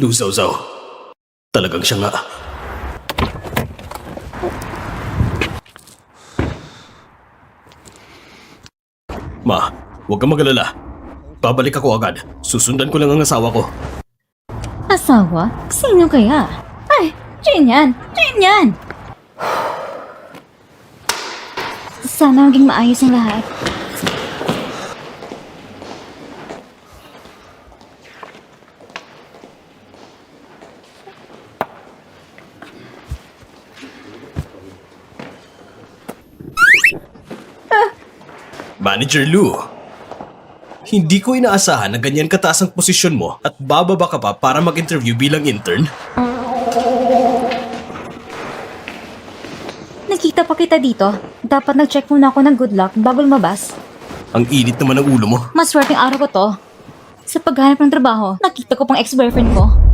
Lu Zhao Zhao. Talagang siya nga. Ma, huwag kang magalala. Babalik ako agad. Susundan ko lang ang asawa ko. Asawa? Sino kaya? Ay, Jane yan! Jane yan! Sana maging maayos ang lahat. Manager Lu, hindi ko inaasahan na ganyan kataas ang posisyon mo at bababa ka pa para mag-interview bilang intern. Nakita pa kita dito. Dapat nag-check muna ako ng good luck bago lumabas. Ang init naman ng ulo mo. Maswerteng araw ko to. Sa paghanap ng trabaho, nakita ko pang ex-boyfriend ko.